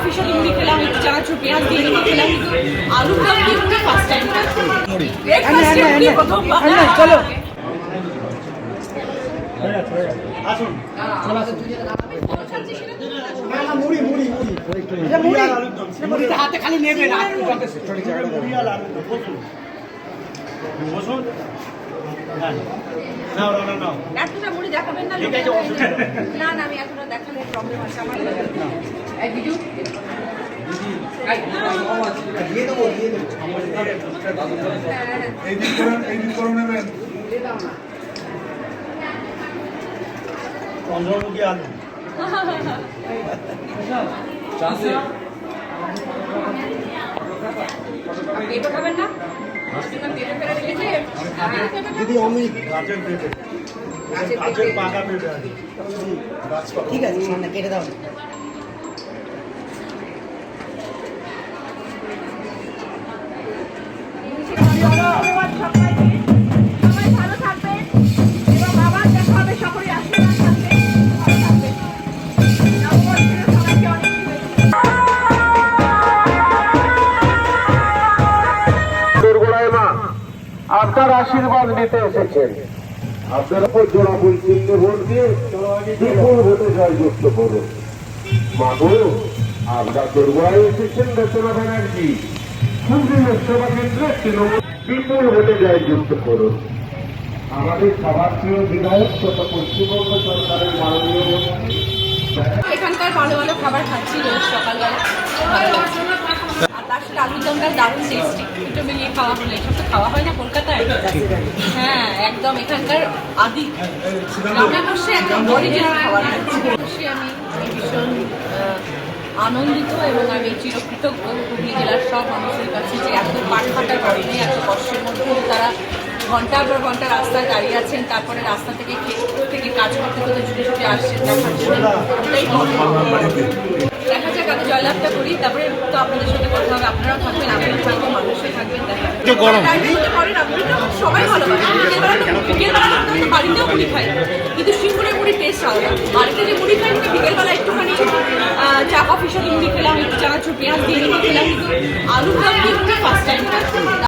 কফির সাথে মুড়ি খেলাম একটু চানাচুর পেঁয়াজ দিয়ে মুড়ি খেলাম আলু দম দিয়ে মুড়ি ফার্স্ট টাইম ব্রেকফাস্ট মুড়ি। প্রথমবার চলো হাতে খালি নেবে না। বসুন। হ্যাঁ। এতটা মুড়ি দেখাবেন না। না না আমি এতটা দেখালে প্রবলেম আছে আমার চন্দ্রমুখী আলু দিদি অমিত। গাছের পেঁপে গাছের গাছের পাকা পেঁপে ঠিক আছে কেটে দাও। আপনার আশীর্বাদ নিতে এসেছেন আপনার উপর জোড়া ফুল চিহ্নে ভোট দিয়ে বিপুল ভোটে জয়যুক্ত করুন। মাগো আপনার দুর্গোড়ায় এসেছেন রচনা ব্যানার্জি। খুবই লোকসভা কেন্দ্রে তৃণমূল বিপুল ভোটে জয়যুক্ত করুন। আমাদের সবার প্রিয় বিধায়ক তথা পশ্চিমবঙ্গ সরকারের মাননীয় মন্ত্রী। এখানকার ভালো ভালো খাবার খাচ্ছি রোজ সকালবেলা। আর তার সাথে আলুর দমটা দারুণ টেস্টি দুটো মিলিয়ে খাওয়া হলে এসব তো খাওয়া হয় না কলকাতায় হ্যাঁ একদম এখানকার আদি। রান্না বসে একদম অরিজিনাল খাবার খাচ্ছি আমি আমি ভীষণ আহ, আনন্দিত এবং আমি চিরকৃতজ্ঞ হুগলি জেলার সব মানুষের কাছে যে এত পাট ফাটার গরমে এত কষ্টের মধ্যে তারা ঘণ্টার পর ঘণ্টা রাস্তায় দাঁড়িয়ে আছেন তারপরে রাস্তা থেকে থেকে কাজ করতে করতে ছুটে ছুটে আসছেন দেখার জন্য জয়লাভটা করি তারপরে তো আপনাদের সাথে কথা হবে আপনারাও থাকবেন আমিও থাকব মানুষই থাকবেন সবাই ভালো বাড়িতেও মুড়ি খাই কিন্তু মুড়ি টেস্ট আলাদা। বাড়িতে যে মুড়ি খাই বিকেলবেলা একটুখানি চা কফির সাথে মুড়ি খেলাম একটু চানাচুর পেঁয়াজ দিয়ে মুড়ি খেলাম। কিন্তু আলু দম দিয়ে ফার্স্ট টাইম